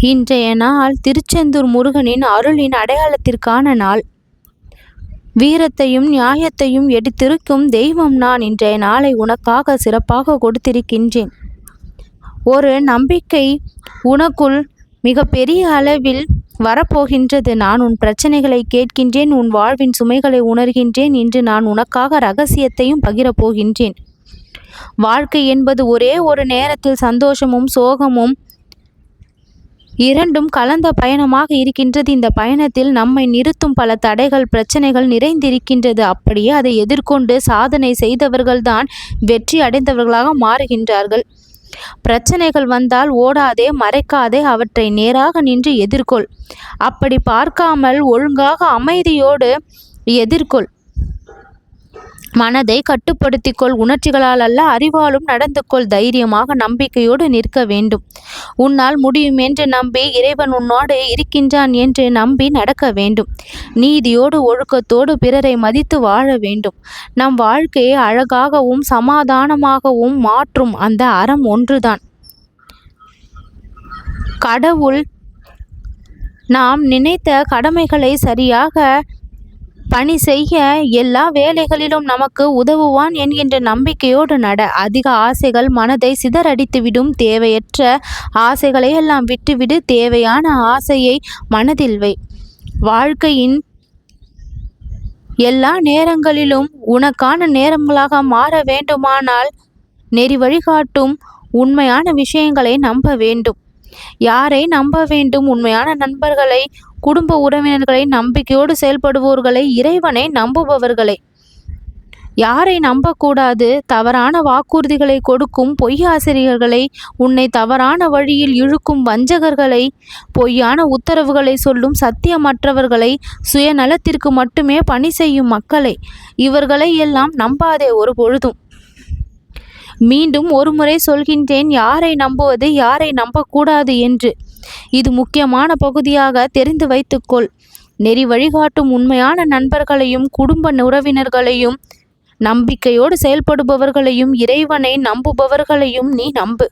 இன்றைய நாள் திருச்செந்தூர் முருகனின் அருளின் அடையாளத்திற்கான நாள். வீரத்தையும் நியாயத்தையும் எடுத்திருக்கும் தெய்வம் நான் இன்றைய நாளை உனக்காக சிறப்பாக கொடுத்திருக்கின்றேன். ஒரு நம்பிக்கை உனக்குள் மிக பெரிய அளவில் வரப்போகின்றது. நான் உன் பிரச்சனைகளை கேட்கின்றேன் உன் வாழ்வின் சுமைகளை உணர்கின்றேன் இன்று நான் உனக்காக ரகசியத்தையும் பகிரப் போகின்றேன் வாழ்க்கை என்பது ஒரே ஒரு நேரத்தில் சந்தோஷமும் சோகமும் இரண்டும் கலந்த பயணமாக இருக்கின்றது. இந்த பயணத்தில் நம்மை நிறுத்தும் பல தடைகள் பிரச்சனைகள் நிறைந்திருக்கின்றது. அப்படியே அதை எதிர்கொண்டு சாதனை செய்தவர்கள்தான் வெற்றி அடைந்தவர்களாக மாறுகின்றார்கள். பிரச்சனைகள் வந்தால் ஓடாதே மறைக்காதே அவற்றை நேராக நின்று எதிர்கொள். அப்படி பார்க்காமல் ஒழுங்காக அமைதியோடு எதிர்கொள். மனதை கட்டுப்படுத்திக்கொள். உணர்ச்சிகளால் அல்ல அறிவாலும் நடந்து கொள் தைரியமாக நம்பிக்கையோடு நிற்க வேண்டும். உன்னால் முடியும் என்று நம்பி இறைவன் உன்னோடு இருக்கின்றான் என்று நம்பி நடக்க வேண்டும். நீதியோடு ஒழுக்கத்தோடு பிறரை மதித்து வாழ வேண்டும். நம் வாழ்க்கையை அழகாகவும் சமாதானமாகவும் மாற்றும். அந்த அறம் ஒன்றுதான். கடவுள் நாம் நினைத்த கடமைகளை சரியாக பணி செய்ய எல்லா வேலைகளிலும் நமக்கு உதவுவான் என்கின்ற நம்பிக்கையோடு நட. அதிக ஆசைகள் மனதை சிதறடித்துவிடும் தேவையற்ற ஆசைகளை எல்லாம் விட்டுவிடு. தேவையான ஆசையை மனதில் வை. வாழ்க்கையின் எல்லா நேரங்களிலும் உனக்கான நேரங்களாக மாற வேண்டுமானால் நெறி வழிகாட்டும் உண்மையான விஷயங்களை நம்ப வேண்டும். யாரை நம்ப வேண்டும்? உண்மையான நண்பர்களை குடும்ப உறவினர்களை நம்பிக்கையோடு செயல்படுவோர்களை இறைவனை நம்புபவர்களை. யாரை நம்பக்கூடாது? தவறான வாக்குறுதிகளை கொடுக்கும் பொய்யாசிரியர்களை உன்னை தவறான வழியில் இழுக்கும் வஞ்சகர்களை பொய்யான உத்தரவுகளை சொல்லும் சத்தியமற்றவர்களை சுயநலத்திற்கு மட்டுமே பணி செய்யும் மக்களை. இவர்களை எல்லாம் நம்பாதே ஒரு பொழுதும். மீண்டும் ஒருமுறை சொல்கின்றேன் யாரை நம்புவது யாரை நம்பக்கூடாது என்று. இது முக்கியமான பகுதியாக தெரிந்து வைத்துக்கொள். நெறி வழிகாட்டும் உண்மையான நண்பர்களையும் குடும்ப உறவினர்களையும் நம்பிக்கையோடு செயல்படுபவர்களையும் இறைவனை நம்புபவர்களையும் நீ நம்பு.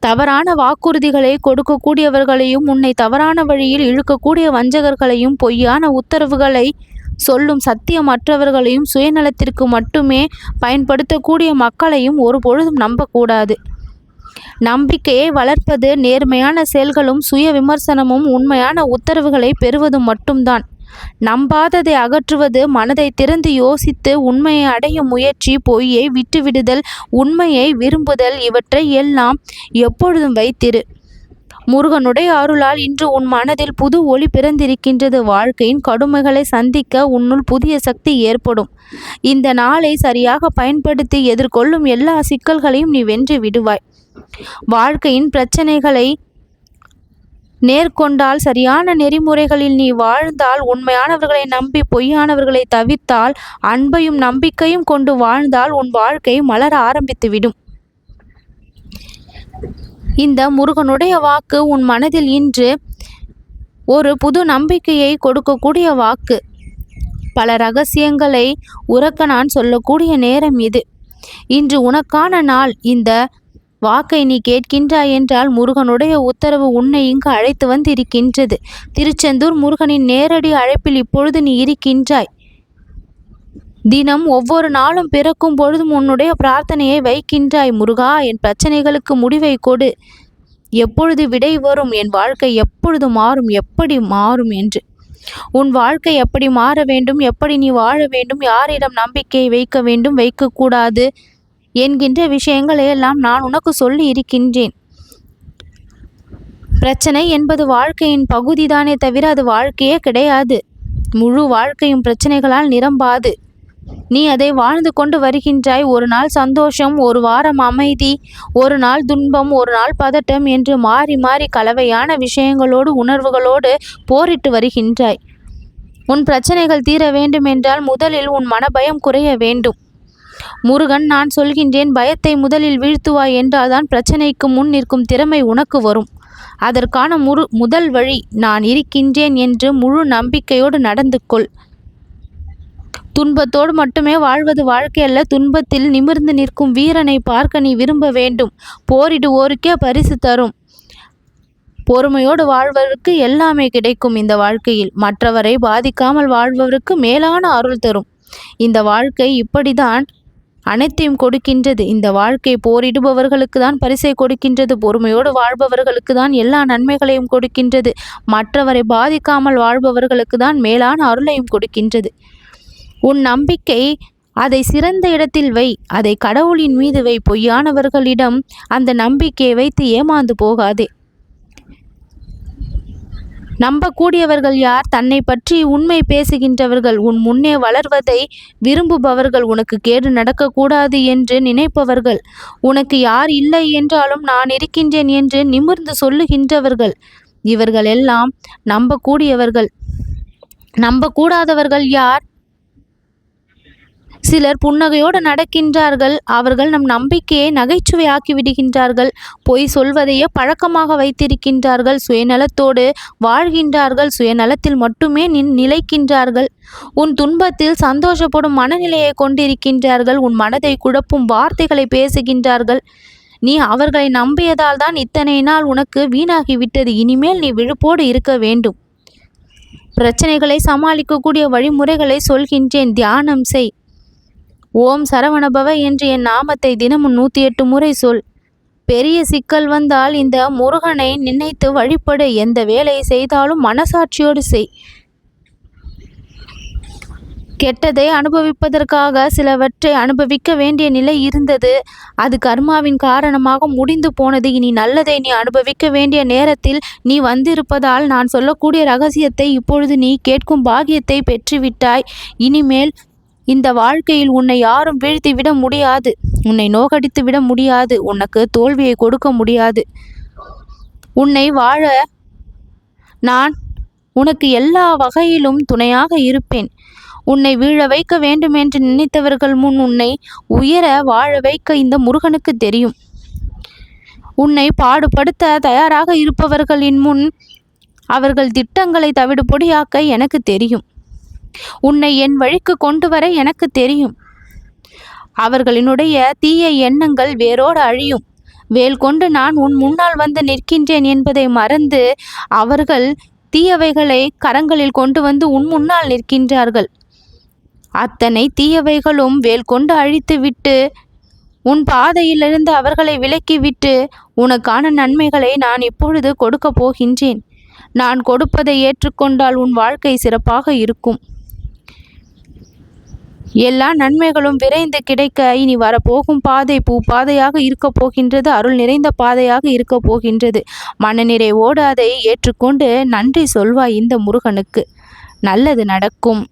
தவறான வாக்குறுதிகளை கொடுக்கக்கூடியவர்களையும் உன்னை தவறான வழியில் இழுக்கக்கூடிய வஞ்சகர்களையும் பொய்யான உத்தரவுகளை சொல்லும் சத்தியமற்றவர்களையும் சுயநலத்திற்கு மட்டுமே பயன்படுத்தக்கூடிய மக்களையும் ஒரு பொழுதும் நம்பக்கூடாது. நம்பிக்கையை வளர்ப்பது நேர்மையான செயல்களும் சுய விமர்சனமும் உண்மையான உத்தரவுகளை பெறுவதும் மட்டும்தான். நம்பாததை அகற்றுவது மனதை திறந்து யோசித்து உண்மையை அடையும் முயற்சி பொய்யை விட்டுவிடுதல் உண்மையை விரும்புதல் இவற்றை எல்லாம் எப்பொழுதும் வைத்திரு. முருகனுடைய அருளால் இன்று உன் மனதில் புது ஒளி பிறந்திருக்கின்றது. வாழ்க்கையின் கடுமைகளை சந்திக்க உன்னுள் புதிய சக்தி ஏற்படும். இந்த நாளை சரியாக பயன்படுத்தி எதிர்கொள்ளும் எல்லா சிக்கல்களையும் நீ வென்று விடுவாய். வாழ்க்கையின் பிரச்சனைகளை நேர்கொண்டால் சரியான நெறிமுறைகளில் நீ வாழ்ந்தால் உண்மையானவர்களை நம்பி பொய்யானவர்களை தவித்தால் அன்பையும் நம்பிக்கையும் கொண்டு வாழ்ந்தால் உன் வாழ்க்கை மலர ஆரம்பித்துவிடும். இந்த முருகனுடைய வாக்கு உன் மனதில் இன்று ஒரு புது நம்பிக்கையை கொடுக்கக்கூடிய வாக்கு. பல ரகசியங்களை உறக்க நான் சொல்லக்கூடிய நேரம் இது. இன்று உனக்கான நாள். இந்த வாக்கை நீ கேட்கின்றாய் என்றால் முருகனுடைய உத்தரவு உன்னை இங்கு அழைத்து வந்து இருக்கின்றது திருச்செந்தூர் முருகனின் நேரடி அழைப்பில் இப்பொழுது நீ இருக்கின்றாய். தினம் ஒவ்வொரு நாளும் பிறக்கும் பொழுதும் உன்னுடைய பிரார்த்தனையை வைக்கின்றாய் முருகா. என் பிரச்சனைகளுக்கு முடிவை கொடு. எப்பொழுது விடை வரும்? என் வாழ்க்கை எப்பொழுது மாறும்? எப்படி மாறும் என்று. உன் வாழ்க்கை எப்படி மாற வேண்டும்? எப்படி நீ வாழ வேண்டும்? யாரிடம் நம்பிக்கை வைக்க வேண்டும்? வைக்கக்கூடாது. என்கின்ற விஷயங்களை எல்லாம் நான் உனக்கு சொல்லி இருக்கின்றேன் பிரச்சனை என்பது வாழ்க்கையின் பகுதிதானே தவிர அது வாழ்க்கையே கிடையாது. முழு வாழ்க்கையும் பிரச்சனைகளால் நிரம்பாது. நீ அதை வாழ்ந்து கொண்டு வருகின்றாய். ஒரு நாள் சந்தோஷம் ஒரு வாரம் அமைதி ஒரு நாள் துன்பம் ஒரு நாள் பதட்டம் என்று மாறி மாறி கலவையான விஷயங்களோடு உணர்வுகளோடு போரிட்டு வருகின்றாய். உன் பிரச்சனைகள் தீர வேண்டுமென்றால் முதலில் உன் மனபயம் குறைய வேண்டும். முருகன் நான் சொல்கின்றேன் பயத்தை முதலில் வீழ்த்துவாய் என்றால்தான் பிரச்சனைக்கு முன் நிற்கும் திறமை உனக்கு வரும். அதற்கான முரு முதல் வழி நான் இருக்கின்றேன் என்று முழு நம்பிக்கையோடு நடந்து கொள். துன்பத்தோடு மட்டுமே வாழ்வது வாழ்க்கையல்ல துன்பத்தில் நிமிர்ந்து நிற்கும் வீரனை பார்க்க நீ விரும்ப வேண்டும். போரிடுவோருக்கே பரிசு தரும். பொறுமையோடு வாழ்வதற்கு எல்லாமே கிடைக்கும் இந்த வாழ்க்கையில். மற்றவரை பாதிக்காமல் வாழ்பவருக்கு மேலான அருள் தரும். இந்த வாழ்க்கை இப்படிதான் அனைத்தையும் கொடுக்கின்றது. இந்த வாழ்க்கை போரிடுபவர்களுக்கு தான் பரிசை கொடுக்கின்றது. பொறுமையோடு வாழ்பவர்களுக்கு தான் எல்லா நன்மைகளையும் கொடுக்கின்றது. மற்றவரை பாதிக்காமல் வாழ்பவர்களுக்கு தான் மேலான அருளையும் கொடுக்கின்றது. உன் நம்பிக்கை அதை சிறந்த இடத்தில் வை. அதை கடவுளின் மீது வை. பொய்யானவர்களிடம் அந்த நம்பிக்கையை வைத்து ஏமாந்து போகாதே. நம்பக்கூடியவர்கள் யார்? தன்னை பற்றி உண்மை பேசுகின்றவர்கள் உன் முன்னே வளர்வதை விரும்புபவர்கள் உனக்கு கேடு நடக்கக்கூடாது என்று நினைப்பவர்கள். உனக்கு யார் இல்லை என்றாலும் நான் இருக்கின்றேன் என்று நிமிர்ந்து சொல்லுகின்றவர்கள். இவர்கள் எல்லாம் நம்பக்கூடியவர்கள். நம்பக்கூடாதவர்கள் யார்? சிலர் புன்னகையோடு நடக்கின்றார்கள். அவர்கள் நம் நம்பிக்கையை நகைச்சுவையாக்கி விடுகின்றார்கள் பொய் சொல்வதையே பழக்கமாக வைத்திருக்கின்றார்கள். சுயநலத்தோடு வாழ்கின்றார்கள். சுயநலத்தில் மட்டுமே நின் நிலைக்கின்றார்கள். உன் துன்பத்தில் சந்தோஷப்படும் மனநிலையை கொண்டிருக்கின்றார்கள். உன் மனதை குழப்பும் வார்த்தைகளை பேசுகின்றார்கள். நீ அவர்களை நம்பியதால் தான் இத்தனை நாள் உனக்கு வீணாகிவிட்டது. இனிமேல் நீ விழுப்போடு இருக்க வேண்டும். பிரச்சனைகளை சமாளிக்கக்கூடிய வழிமுறைகளை சொல்கின்றேன். தியானம் செய். ஓம் சரவணபவ என்று என் நாமத்தை தினமும் நூற்றி எட்டு முறை சொல். பெரிய சிக்கல் வந்தால் இந்த முருகனை நினைத்து வழிபடு. எந்த வேலையை செய்தாலும் மனசாட்சியோடு செய். கெட்டதை அனுபவிப்பதற்காக சிலவற்றை அனுபவிக்க வேண்டிய நிலை இருந்தது. அது கர்மாவின் காரணமாக முடிந்து போனது. இனி நல்லதை நீ அனுபவிக்க வேண்டிய நேரத்தில் நீ வந்திருப்பதால் நான் சொல்லக்கூடிய ரகசியத்தை இப்பொழுது நீ கேட்கும் பாகியத்தை பெற்றுவிட்டாய். இனிமேல் இந்த வாழ்க்கையில் உன்னை யாரும் வீழ்த்தி விட முடியாது. உன்னை நோகடித்து விட முடியாது. உனக்கு தோல்வியை கொடுக்க முடியாது. உன்னை வாழ நான் உனக்கு எல்லா வகையிலும் துணையாக இருப்பேன். உன்னை வீழ வைக்க வேண்டும் என்று நினைத்தவர்கள் முன் உன்னை உயர வாழ வைக்க இந்த முருகனுக்கு தெரியும். உன்னை பாடுபடுத்த தயாராக இருப்பவர்களின் முன் அவர்கள் திட்டங்களை தவிடுபொடியாக்க எனக்கு தெரியும். உன்னை என் வழிக்கு கொண்டு வர எனக்கு தெரியும். அவர்களினுடைய தீய எண்ணங்கள் வேரோடு அழியும். வேல் கொண்டு நான் உன் முன்னால் வந்து நிற்கின்றேன் என்பதை மறந்து அவர்கள் தீயவைகளை கரங்களில் கொண்டு வந்து உன் முன்னால் நிற்கின்றார்கள். அத்தனை தீயவைகளும் வேல் கொண்டு அழித்துவிட்டு உன் பாதையிலிருந்து அவர்களை விலக்கிவிட்டு உனக்கான நன்மைகளை நான் இப்பொழுது கொடுக்கப் போகின்றேன். நான் கொடுப்பதை ஏற்றுக்கொண்டால் உன் வாழ்க்கை சிறப்பாக இருக்கும். எல்லா நன்மைகளும் விரைந்து கிடைக்க இனி வரப்போகும் பாதை பூ பாதையாக இருக்கப் போகின்றது அருள் நிறைந்த பாதையாக இருக்கப் போகின்றது. மனநிறைவோடு அதை ஏற்றுக்கொண்டு நன்றி சொல்வாய் இந்த முருகனுக்கு. நல்லது நடக்கும்.